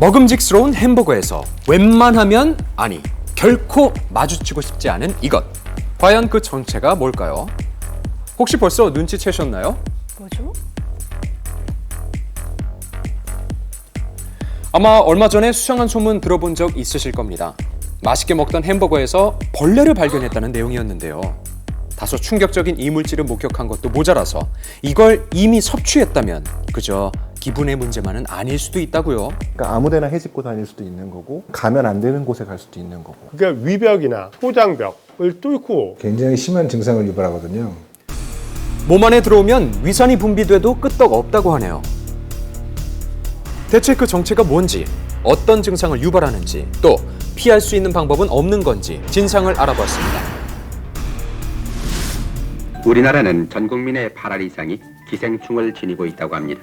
먹음직스러운 햄버거에서 웬만하면 아니 결코 마주치고 싶지 않은 이것. 과연 그 정체가 뭘까요? 혹시 벌써 눈치채셨나요? 뭐죠? 아마 얼마 전에 수상한 소문 들어본 적 있으실 겁니다. 맛있게 먹던 햄버거에서 벌레를 발견했다는 내용이었는데요. 다소 충격적인 이물질을 목격한 것도 모자라서 이걸 이미 섭취했다면 그저 기분의 문제만은 아닐 수도 있다고요. 그러니까 아무데나 해집고 다닐 수도 있는 거고 가면 안 되는 곳에 갈 수도 있는 거고 그게 위벽이나 소장벽을 뚫고 굉장히 심한 증상을 유발하거든요. 몸 안에 들어오면 위산이 분비돼도 끄떡 없다고 하네요. 대체 그 정체가 뭔지, 어떤 증상을 유발하는지, 또 피할 수 있는 방법은 없는 건지 진상을 알아봤습니다. 우리나라는 전 국민의 8알 이상이 기생충을 지니고 있다고 합니다.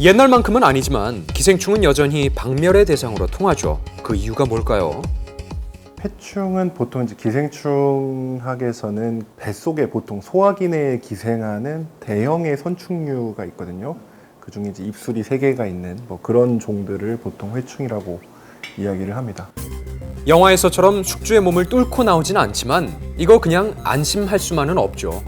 옛날만큼은 아니지만 기생충은 여전히 박멸의 대상으로 통하죠. 그 이유가 뭘까요? 폐충은 보통 이제 기생충학에서는 뱃속에 보통 소화기내에 기생하는 대형의 선충류가 있거든요. 그 중에 이제 입술이 세 개가 있는 뭐 그런 종들을 보통 회충이라고 이야기를 합니다. 영화에서처럼 숙주의 몸을 뚫고 나오진 않지만 이거 그냥 안심할 수만은 없죠.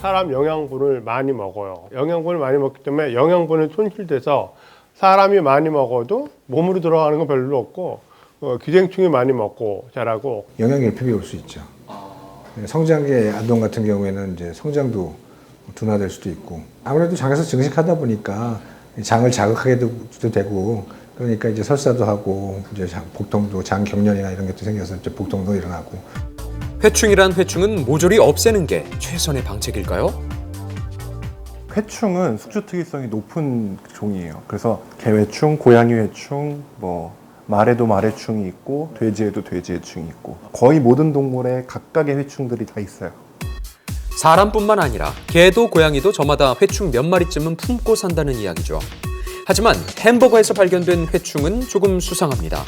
사람 영양분을 많이 먹어요. 영양분을 많이 먹기 때문에 영양분이 손실돼서 사람이 많이 먹어도 몸으로 들어가는 건 별로 없고 어, 기생충이 많이 먹고 자라고 영양결핍이 올 수 있죠. 성장기 아동 같은 경우에는 이제 성장도 둔화될 수도 있고 아무래도 장에서 증식하다 보니까 장을 자극하게도 되고 그러니까 이제 설사도 하고 이제 장- 복통도 장 경련이나 이런 것도 생겨서 이제 복통도 일어나고 회충이란 회충은 모조리 없애는 게 최선의 방책일까요? 회충은 숙주 특이성이 높은 종이에요. 그래서 개회충, 고양이 회충, 뭐 말에도 말회충이 있고 돼지에도 돼지회충이 있고 거의 모든 동물에 각각의 회충들이 다 있어요. 사람뿐만 아니라 개도 고양이도 저마다 회충 몇 마리쯤은 품고 산다는 이야기죠. 하지만 햄버거에서 발견된 회충은 조금 수상합니다.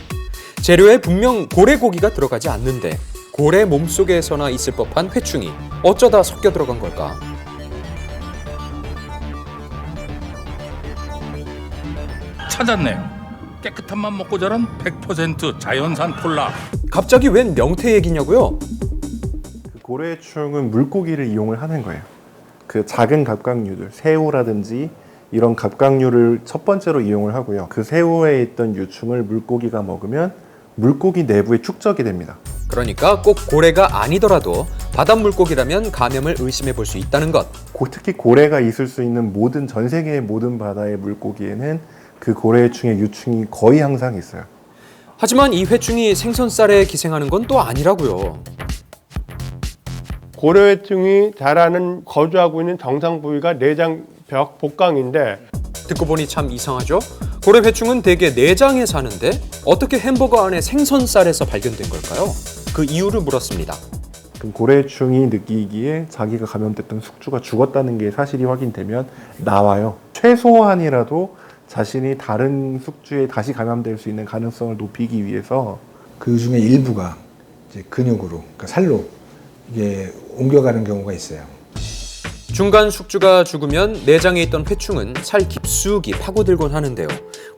재료에 분명 고래 고기가 들어가지 않는데 고래 몸속에서나 있을 법한 회충이 어쩌다 섞여 들어간 걸까? 찾았네요. 깨끗한 맘 먹고 자란 100% 자연산 콜라. 갑자기 웬 명태 얘기냐고요? 그 고래충은 물고기를 이용을 하는 거예요. 그 작은 갑각류들, 새우라든지 이런 갑각류를 첫 번째로 이용을 하고요. 그 새우에 있던 유충을 물고기가 먹으면 물고기 내부에 축적이 됩니다. 그러니까 꼭 고래가 아니더라도 바닷 물고기라면 감염을 의심해 볼 수 있다는 것. 고- 특히 고래가 있을 수 있는 모든 전 세계의 모든 바다의 물고기에는 그 고래충의 유충이 거의 항상 있어요. 하지만 이 회충이 생선살에 기생하는 건 또 아니라고요. 고려회충이 자라는 거주하고 있는 정상 부위가 내장 벽 복강인데 듣고 보니 참 이상하죠? 고래 회충은 대개 내장에 사는데 어떻게 햄버거 안에 생선살에서 발견된 걸까요? 그 이유를 물었습니다. 그럼 고래충이 느끼기에 자기가 감염됐던 숙주가 죽었다는 게 사실이 확인되면 나와요. 최소한이라도 자신이 다른 숙주에 다시 감염될 수 있는 가능성을 높이기 위해서 그 중에 일부가 이제 근육으로 그러니까 살로 이게 옮겨가는 경우가 있어요. 중간 숙주가 죽으면 내장에 있던 회충은 살 깊숙이 파고들곤 하는데요.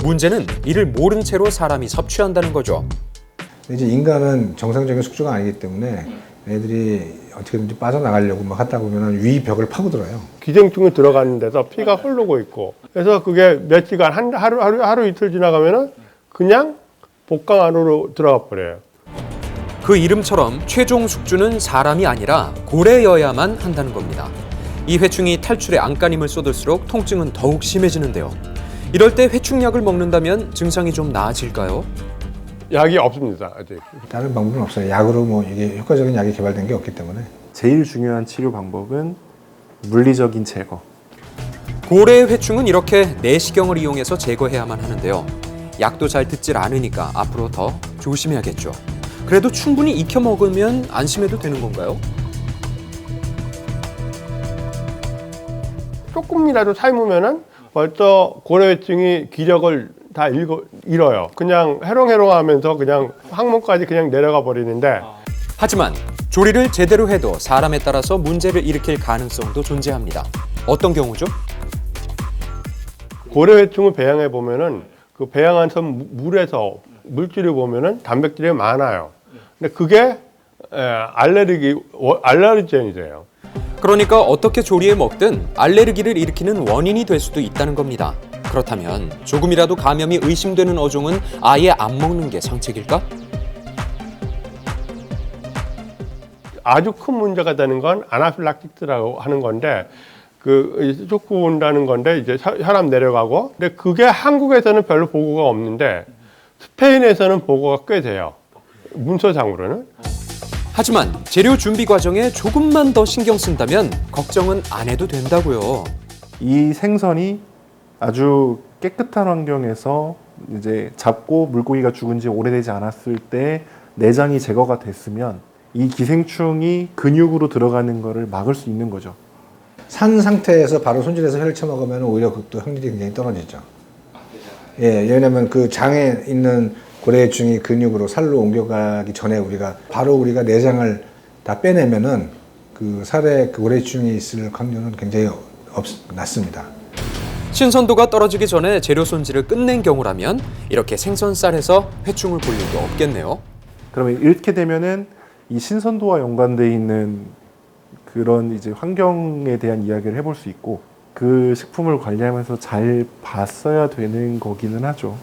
문제는 이를 모른 채로 사람이 섭취한다는 거죠. 근데 이제 인간은 정상적인 숙주가 아니기 때문에 애들이 어떻게든지 빠져나가려고 막 하다 보면 위 벽을 파고들어요. 기생충이 들어가는 데서 피가 흐르고 있고 그래서 그게 몇 시간 한 하루 하루 하루 이틀 지나가면은 그냥 복강 안으로 들어가 버려요. 그 이름처럼 최종 숙주는 사람이 아니라 고래여야만 한다는 겁니다. 이 회충이 탈출에 안간힘을 쏟을수록 통증은 더욱 심해지는데요. 이럴 때 회충약을 먹는다면 증상이 좀 나아질까요? 약이 없습니다 아직. 다른 방법은 없어요. 약으로 뭐 이게 효과적인 약이 개발된 게 없기 때문에 제일 중요한 치료 방법은 물리적인 제거. 고래 회충은 이렇게 내시경을 이용해서 제거해야만 하는데요. 약도 잘 듣질 않으니까 앞으로 더 조심해야겠죠. 그래도 충분히 익혀 먹으면 안심해도 되는 건가요? 조금이라도 삶으면은 벌써 고래회충이 기력을 다 잃어, 잃어요. 그냥 해롱해롱하면서 그냥 항문까지 그냥 내려가 버리는데 하지만 조리를 제대로 해도 사람에 따라서 문제를 일으킬 가능성도 존재합니다. 어떤 경우죠? 고래회충을 배양해 보면은 그 배양한선 무- 물에서 물질을 보면은 단백질이 많아요. 근데 그게 에, 알레르기 워- 알레르겐이 돼요. 그러니까 어떻게 조리해 먹든 알레르기를 일으키는 원인이 될 수도 있다는 겁니다. 그렇다면 조금이라도 감염이 의심되는 어종은 아예 안 먹는 게 상책일까? 아주 큰 문제가 되는 건 아나필락시스라고 하는 건데 그 쇼크 온다는 건데 이제 사- 사람 내려가고 근데 그게 한국에서는 별로 보고가 없는데 스페인에서는 보고가 꽤 돼요. 문서상으로는. 하지만 재료 준비 과정에 조금만 더 신경 쓴다면 걱정은 안 해도 된다고요. 이 생선이 아주 깨끗한 환경에서 이제 잡고 물고기가 죽은 지 오래되지 않았을 때 내장이 제거가 됐으면 이 기생충이 근육으로 들어가는 것을 막을 수 있는 거죠. 산 상태에서 바로 손질해서 회를 쳐먹으면 오히려 그또 확률이 굉장히 떨어지죠. 예, 왜냐면 그 장에 있는 고래충이 근육으로 살로 옮겨가기 전에 우리가 바로 우리가 내장을 다 빼내면은 그 살에 그 고래충이 있을 확률은 굉장히 없, 낮습니다. 신선도가 떨어지기 전에 재료 손질을 끝낸 경우라면 이렇게 생선살에서 회충을 볼 일도 없겠네요. 그러면 이렇게 되면은 이 신선도와 연관돼 있는 그런 이제 환경에 대한 이야기를 해볼 수 있고 그 식품을 관리하면서 잘 봤어야 되는 거기는 하죠.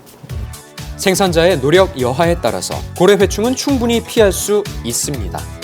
생산자의 노력 여하에 따라서 고래 회충은 충분히 피할 수 있습니다.